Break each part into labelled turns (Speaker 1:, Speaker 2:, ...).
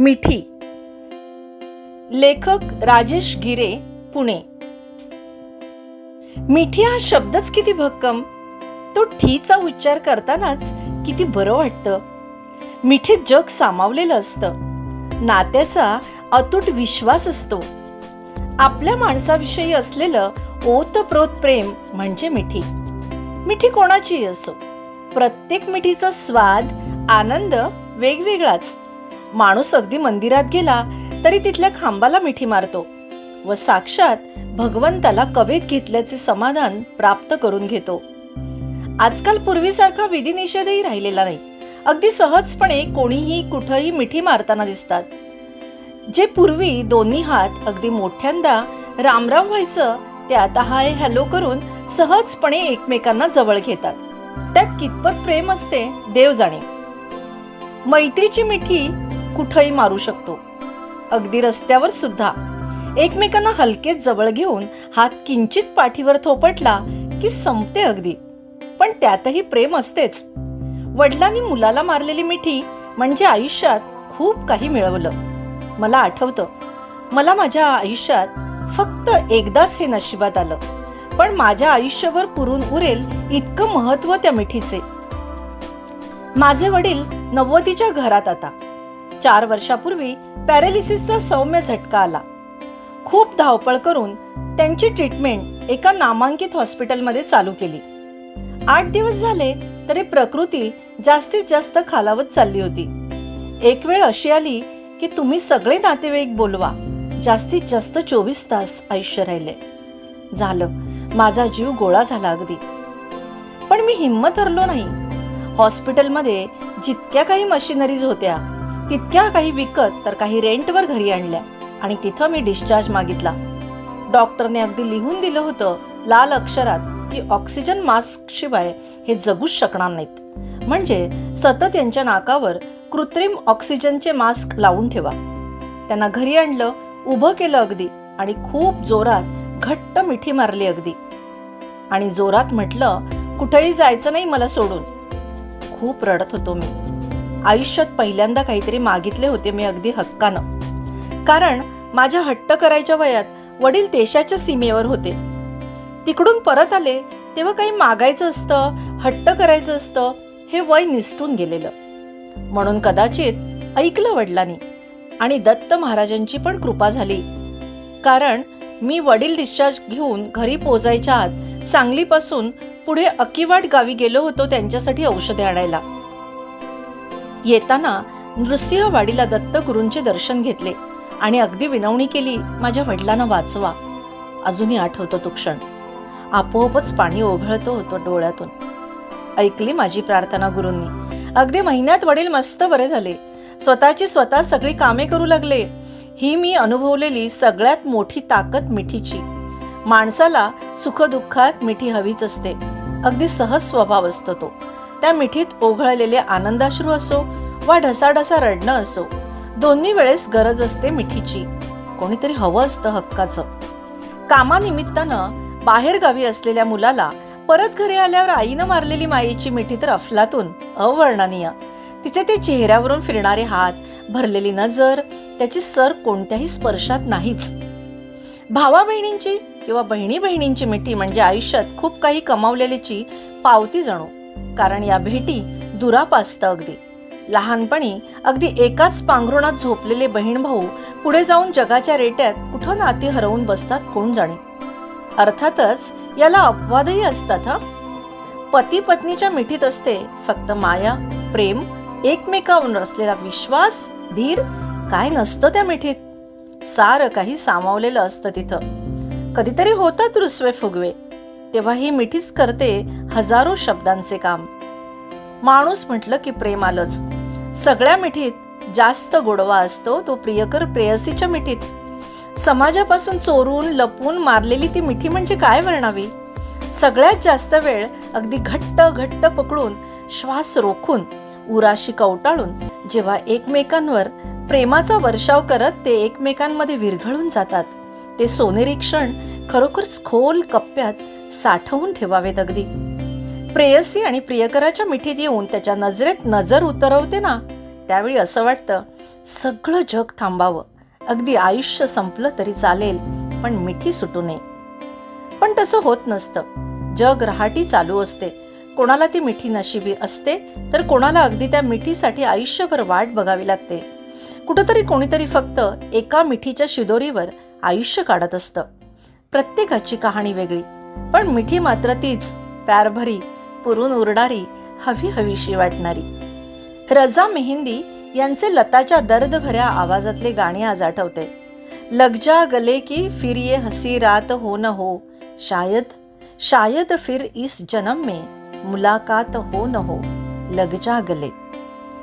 Speaker 1: मिठी. लेखक राजेश गिरे पुणे. मिठी हा शब्दच किती भक्कम. तो ठीचा उच्चार करतानाच किती बरं वाटतं. मिठीत जग सामावलेलं असतं. नात्याचा अतूट विश्वास असतो. आपल्या माणसाविषयी असलेलं ओतप्रोत प्रेम म्हणजे मिठी. मिठी कोणाचीही असो. प्रत्येक मिठीचा स्वाद आनंद वेगवेगळाच. माणूस अगदी मंदिरात गेला तरी तिथल्या खांबाला मिठी मारतो व साक्षात भगवंताला कवेत घेतल्याचे समाधान प्राप्त करून घेतो. आजकाल पूर्वीसारखा विधिनिषेधही राहिलेला नाही. अगदी सहजपणे कोणीही कुठंही मिठी मारताना दिसतात. जे पूर्वी दोन्ही हात अगदी मोठ्यांदा रामराम व्हायचं ते आता हाय हॅलो करून सहजपणे एकमेकांना जवळ घेतात. त्यात कितपत प्रेम असते देव जाणे. मैत्रीची मिठी कुठंही मारू शकतो. अगदी रस्त्यावर सुद्धा. एकमेकांना हलकेच जवळ घेऊन हात किंचित पाठीवर थोपटला की संपते अगदी. पण त्यातही प्रेम असतेच. वडिलांनी मुलाला मारलेली मिठी म्हणजे आयुष्यात खूप काही मिळवलं. मला आठवतं. मला माझ्या आयुष्यात फक्त एकदाच हे नशिबात आलं. पण माझ्या आयुष्यभर पुरून उरेल इतकं महत्त्व त्या मिठीचे. माझे वडील नव्वदीच्या घरात आता. चार वर्षापूर्वी पॅरालिसिसचा सौम्य झटका आला. खूप धावपळ करून त्यांची ट्रीटमेंट एका नामांकित हॉस्पिटलमध्ये चालू केली. आठ दिवस झाले तरी प्रकृती जास्तीत जास्त खालावत चालली होती. एक वेळ अशी आली की तुम्ही सगळे नातेवाईक बोलवा. जास्तीत जास्त चोवीस तास आयुष्य राहिले. झालं माझा जीव गोळा झाला अगदी. पण मी हिंमत हरलो नाही. हॉस्पिटलमध्ये जितक्या काही मशिनरीज होत्या तितक्या काही विकत तर काही रेंटवर घरी आणल्या आणि तिथं मी डिस्चार्ज मागितला. डॉक्टरने अगदी लिहून दिलं होतं लाल अक्षरात की ऑक्सिजन मास्क शिवाय हे जगूच शकणार नाहीत. म्हणजे सतत यांच्या नाकावर कृत्रिम ऑक्सिजनचे मास्क लावून ठेवा. त्यांना घरी आणलं उभं केलं अगदी आणि खूप जोरात घट्ट मिठी मारली अगदी. आणि जोरात म्हटलं कुठेही जायचं नाही मला सोडून. खूप रडत होतो मी. आयुष्यात पहिल्यांदा काहीतरी मागितले होते मी अगदी हक्कानं. कारण माझ्या हट्ट करायच्या वयात वडील देशाच्या सीमेवर होते. तिकडून परत आले तेव्हा काही मागायचं असतं हट्ट करायचं असतं हे वय निसटून गेलेलं. म्हणून कदाचित ऐकलं वडिलांनी. आणि दत्त महाराजांची पण कृपा झाली. कारण मी वडील डिस्चार्ज घेऊन घरी पोचायच्या आत सांगलीपासून पुढे अकिवाट गावी गेलो होतो त्यांच्यासाठी औषधे आणायला. येताना नृसिंहवाडीला दत्तगुरूंचे दर्शन घेतले आणि अगदी विनवणी केली माझ्या वडिलांना वाचवा. अजूनही आठवतो तो क्षण. आपोआपच पाणी ओघळतो होतो डोळ्यातून. ऐकली माझी प्रार्थना गुरूंनी. अगदी महिन्यात वडील मस्त बरे झाले. स्वतःची स्वतः सगळी कामे करू लागले. ही मी अनुभवलेली सगळ्यात मोठी ताकद मिठीची. माणसाला सुखदुःखात मिठी हवीच असते. अगदी सहज स्वभाव असतो तो. त्या मिठीत ओघळलेले आनंदाश्रू असो वा ढसाढसा रडणं असो दोन्ही वेळेस गरज असते मिठीची. कोणीतरी हवं असतं हक्काचं. कामानिमित्तानं बाहेर गावी असलेल्या मुलाला परत घरी आल्यावर आईनं मारलेली मायेची मिठी तर अफलातून अवर्णनीय. तिचे ते चेहऱ्यावरून फिरणारे हात भरलेली नजर त्याची सर कोणत्याही स्पर्शात नाहीच. भावा बहिणींची किंवा बहिणी बहिणींची मिठी म्हणजे आयुष्यात खूप काही कमावलेलीची पावती जणू. कारण या भेटी दुरापास्त अगदी. लहानपणी अगदी एकाच पांघरुणात झोपलेले बहीण भाऊ पुढे जाऊन जगाच्या रेट्यात कुठं नाती हरवून बसतात कोण जाणे? अर्थातच याला अपवादही असतात हा? पती पत्नीच्या मिठीत असते फक्त माया प्रेम एकमेकावर असलेला विश्वास धीर काय नसतं त्या मिठीत? सारं काही सामावलेलं असतं तिथं. कधीतरी होतात रुसवे फुगवे. तेव्हा ही मिठीच करते हजारो शब्दांचे काम. माणूस म्हटलं की प्रेम आलंच. सगळ्या मिठीत जास्त गोडवा असतो तो प्रियकर प्रेयसीच्या मिठीत. समाजापासून चोरून लपून मारलेली ती मिठी म्हणजे काय वर्णावी? सगळ्यात जास्त वेळ अगदी घट्ट घट्ट पकडून श्वास रोखून उराशी कवटाळून जेव्हा एकमेकांवर प्रेमाचा वर्षाव करत ते एकमेकांमध्ये विरघळून जातात. ते सोनेरी क्षण खरोखरच खोल कप्प्यात साठवून ठेवावेत अगदी. प्रेयसी आणि प्रियकराच्या मिठीत येऊन त्याच्या नजरेत नजर उतरवते ना त्यावेळी असं वाटतं सगळं जग थांबावं. अगदी आयुष्य संपलं तरी चालेल पण मिठी सुटू नये. पण तसं होत नसतं. जग रहाटी चालू असते. कोणाला ती मिठी नशिबी असते तर कोणाला अगदी त्या मिठीसाठी आयुष्यभर वाट बघावी लागते. कुठंतरी कोणीतरी फक्त एका मिठीच्या शिदोरीवर आयुष्य काढत असतं. प्रत्येकाची कहाणी वेगळी पण मिठी मात्र तीच प्यारभरी पुरून उरणारी हवी हवीशी वाटणारी. रजा मेहंदी यांचे लताच्या दर्दभऱ्या आवाजातले गाणे आज आठवते. लगजा गले की फिर ये हसी रात हो न हो शायद शायद फिर इस जन्म में मुलाकात हो न हो लगजा गले.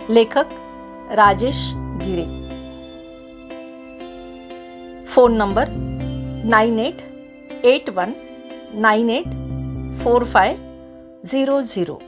Speaker 1: लेखक Rajesh Gire. Phone number nine eight eight one nine eight four five zero zero.